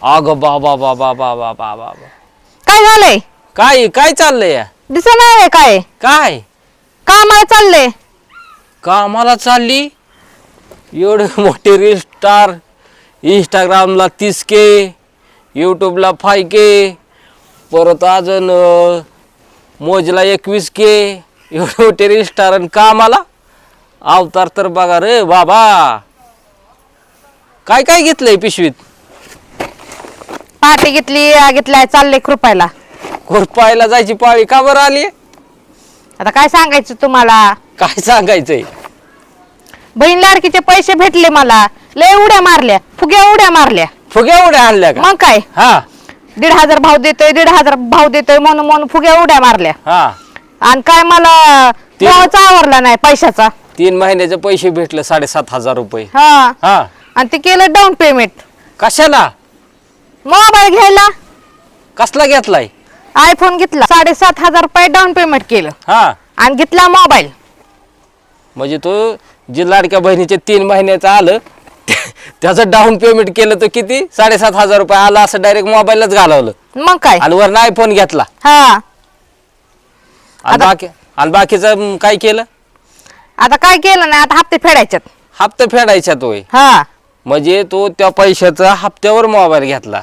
अगं बाबा बाबा बाबा बाबा बाबा काय झालंय? काय काय चाललंय? दिसत नाही काय? काय? कामाला चाललंय. कामाला चालली? एवढे मोठे रील स्टार इंस्टाग्रामला तीस के यूट्यूबला फाय के परत अजून मोजला एकवीस के एवढे मोठे रील स्टार आणि कामाला? अवतार तर बघा रे बाबा. काय काय घेतलंय पिशवीत? पाठी घेतली आ घेतलाय चाललंय कृपायला खुरपायला जायची पाळी का बरं आली? आता काय सांगायचं तुम्हाला? काय सांगायचंय? बहीण लाडकीचे पैसे भेटले मला. लय उड्या मारल्या फुग्या उड्या मारल्या. फुग्या उड्या आणल्या का? मग काय? हा. दीड हजार भाव देतोय दीड हजार भाव देतोय म्हणून म्हणून फुग्या उड्या मारल्या. हा. आणि काय मला ते- भावाचा आवरला नाही पैशाचा. तीन महिन्याचे पैसे भेटले साडेसात हजार रुपये. हा. हा. आणि ते केलं डाऊन पेमेंट कशाला? मोबाईल घ्यायला. कसला घेतलाय? आयफोन घेतला. साडेसात हजार रुपये डाऊन पेमेंट केलं. हा. आणि घेतला मोबाईल. म्हणजे तो जे लाडक्या बहिणीचे तीन महिन्याचं आलं त्याचं डाऊन पेमेंट केलं तर किती? साडेसात हजार रुपये आला असं डायरेक्ट मोबाईलच घालवलं. मग काय? आणि वरनं आयफोन घेतला. हा. आणि बाकी आणि बाकीचं काय केलं? आता काय केलं नाही आता हप्ते फेडायच्यात. हप्ता फेडायचा तोय हा. म्हणजे तो त्या पैशाचा हप्त्यावर मोबाईल घेतला.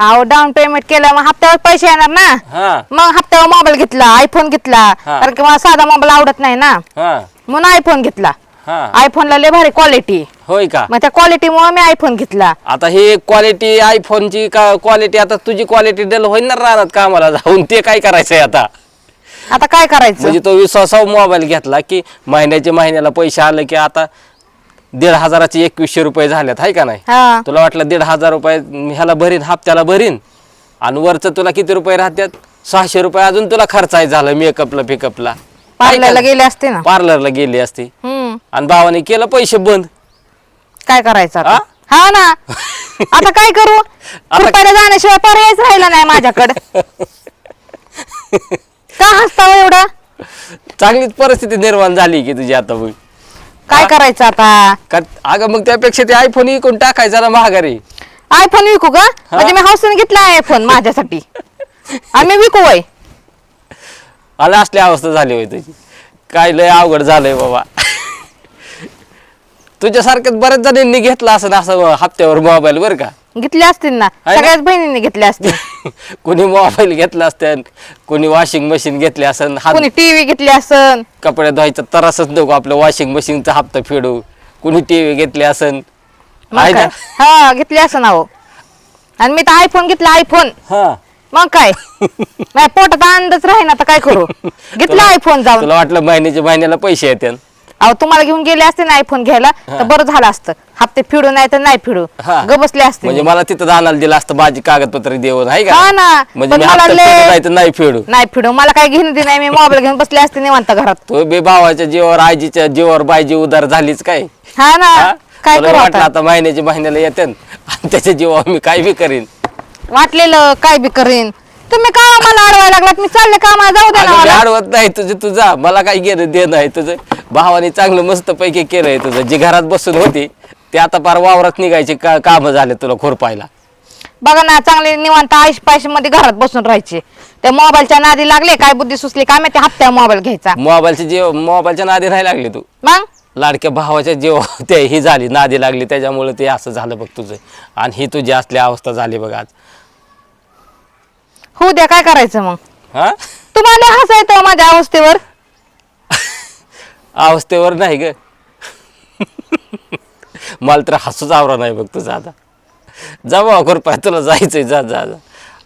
अहो डाऊन पेमेंट केलं मग हप्त्यावर पैसे येणार ना? हा. मग हप्त्यावर मोबाईल घेतला आयफोन घेतला. हा. कारण की मला साधा मोबाईल आवडत नाही ना. हा. म्हणून आयफोन घेतला. हा. आयफोनला लय भारी क्वालिटी होय का? मग त्या क्वालिटीमुळे मी आयफोन घेतला. आता ही क्वालिटी आयफोनची का क्वालिटी आता तुझी क्वालिटी डेल होईल ना राहणार कामाला जाऊन ते काय करायचंय आता? आता काय करायचं? म्हणजे तो विश्वासावर मोबाईल घेतला की महिन्याचे महिन्याला पैसे आले की आता दीड हजाराचे एकवीसशे रुपये झालेत हाय का नाही? हा. तुला वाटलं दीड हजार रुपये ह्याला भरीन हप्त्याला भरीन? आणि वरचं तुला किती रुपये राहतात सहाशे रुपये अजून तुला खर्चाय झालं मेकअपला पिकअपला पार्लरला गेले असते ना. पार्लरला गेली असती. आणि भावाने केलं पैसे बंद. काय करायचं आता? हा? ना. आता काय करू? कृपयाला जाण्याशिवाय पर्यायच राहिला नाही माझ्याकडे. का हसताव एवढं? चांगलीच परिस्थिती निर्माण झाली की तुझी आता काय करायचं आता? का अगं मग त्यापेक्षा ते आयफोन इकून टाकायचा ना महागारी. आयफोन विकू का? म्हणजे मी हौसेने घेतला आयफोन माझ्यासाठी. मी विकू वय आला असली अवस्था झाली होय तुझी. काय लय अवघड झालंय बाबा. तुझ्यासारख्याच बऱ्याच जणांनी घेतला असं ना असं हप्त्यावर मोबाईल बरं का? घेतले असतील ना. आहे ना? सगळ्याच बहिणींनी घेतले असतील. कोणी मोबाईल घेतला असतं कोणी वॉशिंग मशीन घेतली असन हात कोणी टीव्ही घेतली असन कपडे धुवायचा तरसच नको आपलं वॉशिंग मशीनचा हप्ता फेडू. कोणी टीव्ही घेतली असन मग आहे काय? ना? हा घेतली असन अहो आणि मी तर आयफोन घेतला आयफोन हा. मग काय? नाही पोटात आनंदच राहीन आता काय करू? घेतला तुला- आयफोन जाऊन. तुला वाटलं महिन्याच्या महिन्याला पैसे येते अहो तुम्हाला घेऊन गेले असते ना आयफोन घ्यायला तर बरं झालं असतं. हप्ते फिडू नाही तर नाही फिडू. हा. ग बसले असते म्हणजे. मला तिथं आणायला दिलं असतं माझी कागदपत्र देऊन आहे हा का ना. म्हणजे पण मी मला हप्ता लय- फेडू नाही तर नाही फेडू. नाही फिडू. मला काय घेणं दे नाही मी मोबाईल घेऊन बसले असते निवांत घरात. तो बे भावाच्या जीवावर आजीच्या जीवावर बायजी उदार झालीच काय? हा ना. हा? काय तुला करू वाटलं आता? आता महिन्याच्या महिन्याला येते आणि त्याच्या जीवावर मी काय बी करीन? वाटलेलं काय बी करीन. तुम्ही का मला अडवायला लागलात. मी चालले कामाला जाऊ दे ना अगं, मी मला. अडवत नाही तुझं तुझा. मला काय घेणं दे नाही तुझं? भावाने चांगलं मस्त पैकी केलंय तुझं. जी घरात बसून होती ते आता पार वावरात निघायचे का काम झाले तुला खुरपायला बघा ना चांगले निवांत आईश पायशमध्ये घरात बसून राहायचे. त्या मोबाईलच्या नादी लागले काय बुद्धी सुचली काय माहिती हप्त्या मोबाईल घ्यायचा. मोबाईलच्या जीव मोबाईलच्या नादी नाही लागली तू. मग? लाडक्या भावाच्या जीव ते ही झाली नादी लागली त्याच्यामुळे ते असं झालं बघ तुझं. आणि ही तुझी असली अवस्था झाली बघ आज. होऊ द्या काय करायचं मग? हा? तुम्हाला हसायचं माझ्या अवस्थेवर. अवस्थेवर नाही ग. मला तर हसूच आवरा नाही बघ तुझं आता. जा बाबा खुरपाय तुला जायचंय जा जा जा.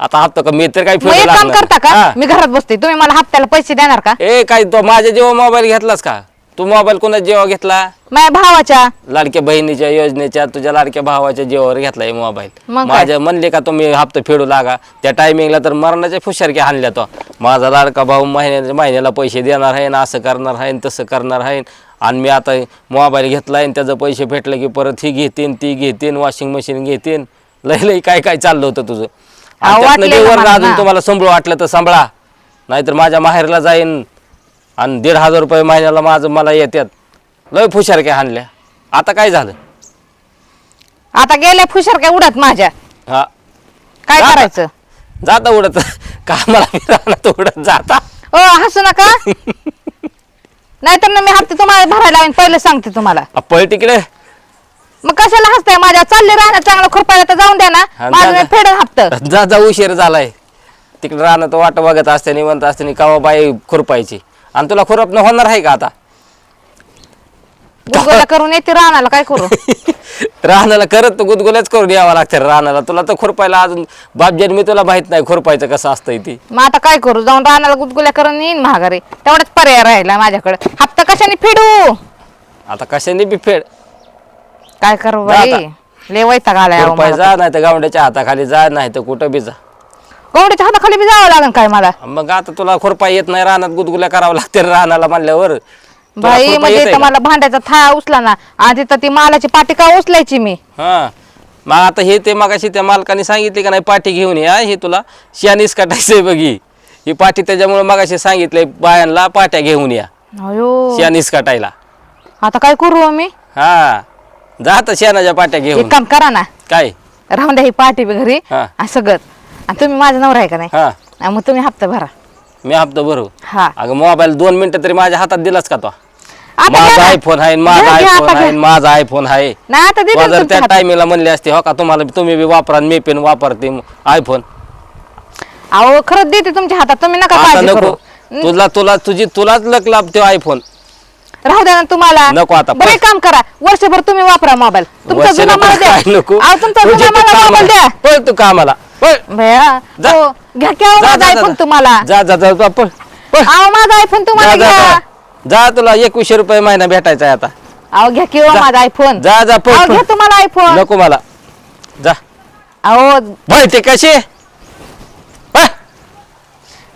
आता हप्ता का मी तर काही मग एक फिरू काम लागणार करता का? हा. मी घरात बसते. तुम्ही मला हप्त्याला पैसे देणार का? ए काय तो माझ्या जेव्हा मोबाईल घेतलास का? तू मोबाईल कोणाच्या जेव्हा घेतला? माझ्या भावाच्या. लाडक्या बहिणीच्या योजनेच्या तुझ्या लाडक्या भावाच्या जीवावर घेतलाय मोबाईल. मग काय? माझ्या म्हणले का तुम्ही हप्ता फेडू लागा? त्या टायमिंगला तर मरणाच्या फुशारकी हाणल्या तो. माझा लाडका भाऊ महिन्याच्या महिन्याला पैसे देणार आहे ना असं करणार आहे न तसं करणार आहे आणि मी आता मोबाईल घेतलाय आणि त्याचं पैसे भेटलं की परत ही घेतीन ती घेतीन वॉशिंग मशीन घेतीन. लय लय काय काय चाललं होतं तुझं? आणि अहो, त्यातनं वाटलेलं देवर मला अजून ना. तुम्हाला संभळ वाटलं तर सांभाळा. नाहीतर माझ्या माहेरला जाईन. आणि दीड हजार रुपये महिन्याला माझं मला येतात लय फुशारक्या हाणल्या. आता काय झालं? आता गेल्या फुशर काय उडत माझ्या. हा. काय जाता. करायचं? जाता उडत. कामाला राहणार उडत जाता. ओ हसू नका. नाहीतर ना मी हप्ते तुम्हाला भरायला लावेन पहिलं सांगते तुम्हाला. पळ तिकडे. मग कशाला हसताय माझ्या? चालले राहणार चांगलं खुरपायला तर जाऊन द्या ना. माझं जा, मी जा. फेडून हप्त. जा जा उशीर झालाय. तिकडे राहणं तर वाट बघत असते निवंत असते कावा बाई खुरपायची. आणि तुला खुरपणं होणार आहे का आता? गुगला करून येते राहण्याला काय करू? राहण्याला करत तर गुदगुल्याच करून यावं लागतं राहण्याला तुला तर खुरपायला अजून बाप जन्मी तुला माहीत नाही खुरपायचं कसं असतंय ती. मग आता काय करू? जाऊन राहण्याला गुदगुल्या करून येईन महागारी. तेवढाच पर्याय राहिला माझ्याकडे. हप्ता कशाने फेडू? आता कशाने बी फेड? काय करू बाई? आता. लय वैताग आलाय अहो खुरपाय मला. जा नाही तर गावड्याच्या हाताखाली जा नाही तर कुठं बी जा. गवडीच्या हाताखाली बी जावं लागेल काय मला? मग आता तुला खुरपाय येत नाही रानात गुदगुल्या करावं लागते रानाला म्हणल्यावर. तुला बाई म्हणजे येतंय इथं का? मला भांड्याचा थाळा उचला ना आणि तिथं ती मालाची पाटी का उचलायची मी? हा. मग आता हे ते मगाशी त्या मालकाने सांगितले का नाही पाठी घेऊन या हे तुला शानीस काटायचंय बघी ही. पाठी त्याच्यामुळे मगाशी सांगितलंय बायांना पाट्या घेऊन या. अयो. शानीस काटायला. आता काय करू हो मी? हा. जा आता शेणाच्या पाट्या घेऊन. एक काम करा ना. काय? राहून द्या ही पार्टी बी घरी हा. आणि सगळं आणि तुम्ही माझा नवरा आहे का नाही? हा. आणि मग तुम्ही हप्ता भरा. मी हप्ता भरू? हा. अगं मोबाईल दोन मिनिटं तरी माझ्या हातात दिलाच का तो? आता घ्या माझा ना. आयफोन आहे माझा घ्या, घ्या, आयफोन आता आहे घ्या. माझा आयफोन आहे. नाही आता जर त्या. टायमिंगला म्हणले असते हो का तुम्हाला तुम्ही बी वापरा आणि मी पण वापरते आयफोन अहो खरंच देते तुमच्या हातात. तुम्ही नका आता काळजी नको. करू. तुला तुला तुझी तुलाच लक लाभतो आयफोन राहू द्या ना तुम्हाला. नको आता, बरं एक काम करा. वर्षभर तुम्ही वापरा मोबाईल. तुमचा जुना मला तर द्या. काय नको? अहो तुमचा तुझी जुना तू मला मोबाईल द्या. कामाला पळ तू कामाला. भया जा. हो, घ्या की अहो जा, माझा जा, आयफोन जा. तुम्हाला. जा जा जा जा, पळ. पळ. अहो माझा आयफोन जा तुम्हाला जा घ्या. जा. जा तुला एकवीसशे रुपये महिना भेटायचा आहे आता. अहो घ्या की हो जा. माझा आयफोन जा जा पळ अहो पळ. घ्या तुम्हाला आयफोन नको मला. जा. अहो बळ ते कशी पळ.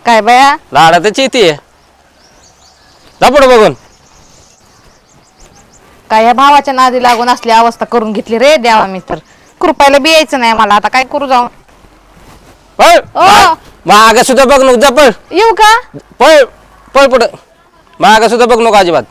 काय बया लाडातच येते. जा पुढं बघून. काय ह्या भावाच्या नादी लागून असली अवस्था करून घेतली रे द्यावा मी तर. कृपायला बी यायचं नाही मला. आता काय करू जाऊन पळ. ओ. माग सुद्धा बघ नको जा पळ. येऊ का? पळ. पळ पुढं. माग सुद्धा बघ नको अजिबात.